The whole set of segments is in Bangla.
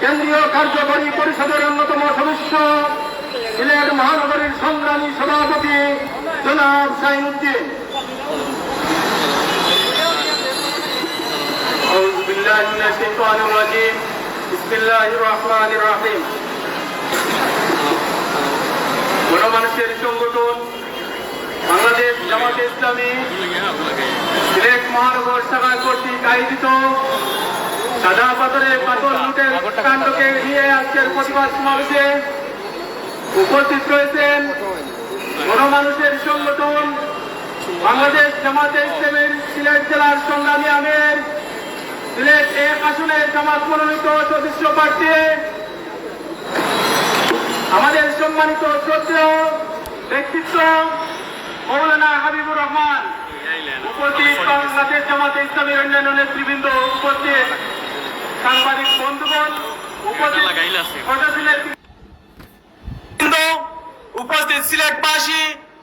কেন্দ্রীয় কার্যকরী পরিষদের অন্যতম সদস্য, সিলেট মহানগরীর সংগ্রামী সভাপতি জনাব সাইনুদ্দিন গণমানুষের সংগঠন, বাংলাদেশ জামাত ইসলামী, সিলেট মহানগর শাখা কর্তৃক আয়োজিত সাদা পাথরে পাথর লুটের কাণ্ডকে নিয়ে আজকের প্রতিবাদ সমাবেশে উপস্থিত রয়েছেন গণমানুষের সংগঠন বাংলাদেশ জামাতে ইসলামের সিলেট জেলার সংগ্রামী আমের। সিলেট এক আসনের জামাত মনোনীত সদস্য প্রার্থী। আমাদের সম্মানিত শ্রদ্ধেয় ব্যক্তিত্ব মৌলানা হাবিবুর রহমান। উপস্থিত বাংলাদেশ জামাতে ইসলামের অন্যান্য নেতৃবৃন্দ উপস্থিত। সাংবাদিক বন্ধুগণ উপস্থিত উপস্থিত সিলেটবাসী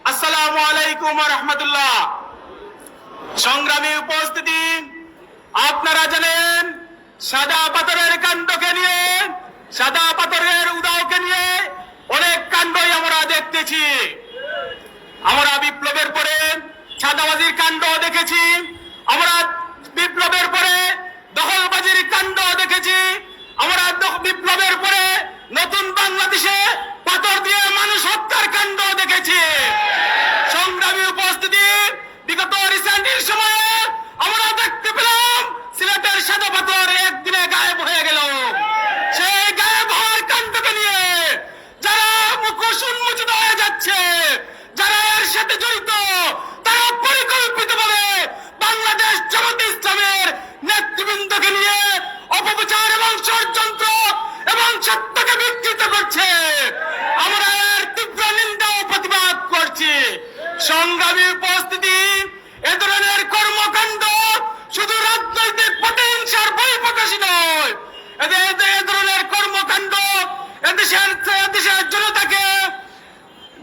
আসসালামু আলাইকুম রহমতুল্লাহ। সংগ্রামী উপস্থিতি আপনারা জানেন সাদা পাথরের কাণ্ডকে নিয়ে সাদা পাথরের উদাওকে নিয়ে অনেক কাণ্ডই আমরা দেখতেছি। আমরা বিপ্লবের পরে ছাদাবাজির কাণ্ড দেখেছি। আমরা বিপ্লবের পরে দখলবাজির কাণ্ড দেখেছি। আমরা বিপ্লবের পরে নতুন বাংলাদেশে পাথর দিয়ে মানুষ হত্যার কাণ্ড দেখেছি সংগ্রামী উপস্থিতি বিগত রিসেন্টের সময়ে আমরা দেখতে পেলাম সিলেটের সাদা পাথর একদিনে গায়েব হয়ে গেল সেই গায়েব হওয়ার কাণ্ডকে নিয়ে যারা মুখোশ উন্মোচিত হয়ে যাচ্ছে যারা এর সাথে জড়িত তারা পরিকল্পিতভাবে বাংলাদেশ জামাত ইসলামের নেতৃবৃন্দকে নিয়ে অপপ্রচার এবং ষড়যন্ত্র এবং সত্যকে বিকৃত করছে। আমরা এর তীব্র নিন্দা ও প্রতিবাদ করছি। সংগ্রামী উপস্থিতি, এ ধরনের কর্মকাণ্ড শুধু রাজনৈতিক প্রতিহিংসার বহিঃপ্রকাশী নয়। এদের এদের, এ ধরনের কর্মকাণ্ড এদেশের দেশের জনতাকে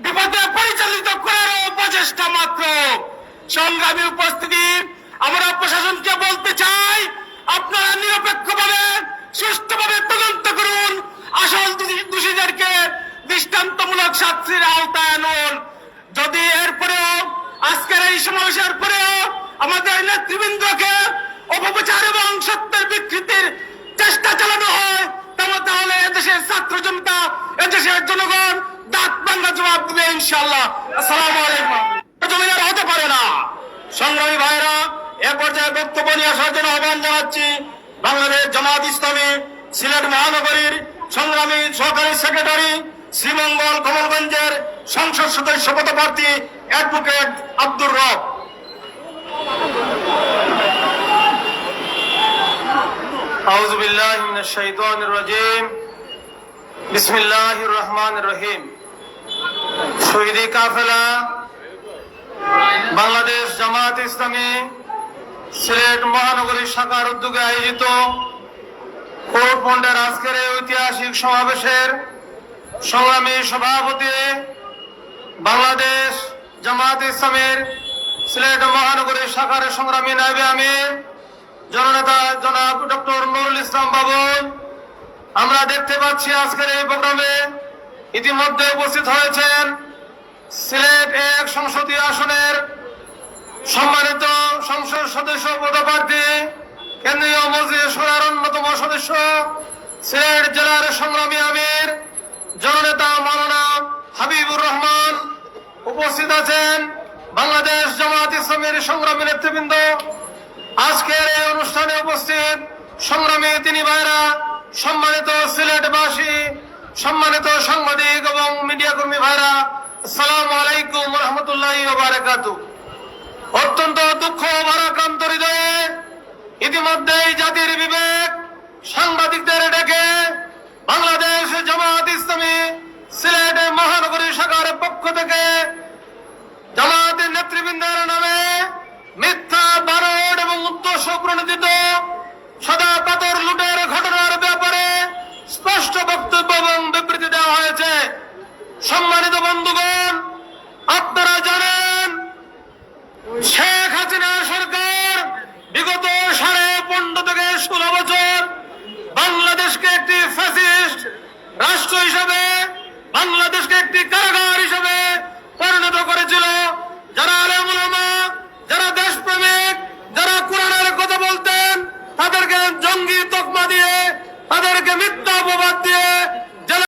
বিপদে পরিচালিত করার প্রচেষ্টা মাত্র। সংগ্রামী উপস্থিতি, আমরা প্রশাসনকে বলতে চাই আপনারা নিরপেক্ষভাবে, সুষ্ঠুভাবে তদন্ত করুন। আসল দোষী- দোষীদেরকে দৃষ্টান্তমূলক শাস্তির আওতায় আনুন। যদি এরপরেও, আজকের এই সমাবেশের পরেও আমাদের নেতৃবৃন্দকে অপপ্রচার এবং সত্যের বিকৃতির চেষ্টা চালানো হয় তাহলে এদেশের ছাত্র জনতা, এদেশের জনগণ দাঁত বাংলা জবাব দেবে ইনশাল্লাহ আসসালামু আলাইকুম। হতে পারে না। সংগ্রামী ভাইরা বক্তব্য নিয়ে আসার জন্য আহ্বান জানাচ্ছি বাংলাদেশ জামাত ইসলামী সিলেট মহানগরীর সংগ্রামী সহকারী সেক্রেটারি শ্রীমঙ্গল কমলগঞ্জের সংসদ সদস্য পদপ্রার্থী অ্যাডভোকেট আব্দুর রব أعوذ بالله من الشيطان الرجيم بسم الله الرحمن الرحيم শহীদি কাফেলা বাংলাদেশ জামাত ইসলামী সিলেট মহানগরী শাখার উদ্যোগে আয়োজিত কোর্ট বন্ডের আজকের এই ঐতিহাসিক সমাবেশের সংগ্রামী সভাপতি বাংলাদেশ জামাত ইসলামের সিলেট মহানগরী শাখার সংগ্রামী নাইবে আমির, জননেতা জনাব ডক্টর নুরুল ইসলাম বাবুল আমরা দেখতে পাচ্ছি আজকের এই প্রোগ্রামে ইতিমধ্যে উপস্থিত হয়েছেন সিলেট এক সংসদীয় আসনের সম্মানিত সংসদ সদস্য পদপ্রার্থী, কেন্দ্রীয় মসজিদ সুরার অন্যতম সদস্য, সিলেট জেলার সংগ্রামী আমির, জননেতা মাওলানা হাবিবুর রহমান উপস্থিত আছেন বাংলাদেশ জামাত ইসলামের সংগ্রামী নেতৃবৃন্দ। আজকের এই অনুষ্ঠানে উপস্থিত সংগ্রামী তিনি ভাইরা, সম্মানিত সিলেটবাসী, সম্মানিত সাংবাদিক এবং মিডিয়া কর্মী ভাইরা, আসসালামু আলাইকুম রহমতুল্লাহ বারাকাতু অত্যন্ত দুঃখ ভারাক্রান্ত হৃদয়ে ইতিমধ্যেই জাতির বিবেক সাংবাদিকদের ডেকে বাংলাদেশ জামাত ইসলামী সিলেট মহানগরী শাখার পক্ষ থেকে জামাতের নেতৃবৃন্দের নামে মিথ্যা বারোড এবং উদ্দেশ্য প্রণোদিত সদা পাথর লুটের ঘটনার ব্যাপারে স্পষ্ট বক্তব্য এবং ষোলো বছর বাংলাদেশকে একটি ফ্যাসিস্ট রাষ্ট্র হিসাবে বাংলাদেশকে একটি কারাগার হিসাবে পরিণত করেছিল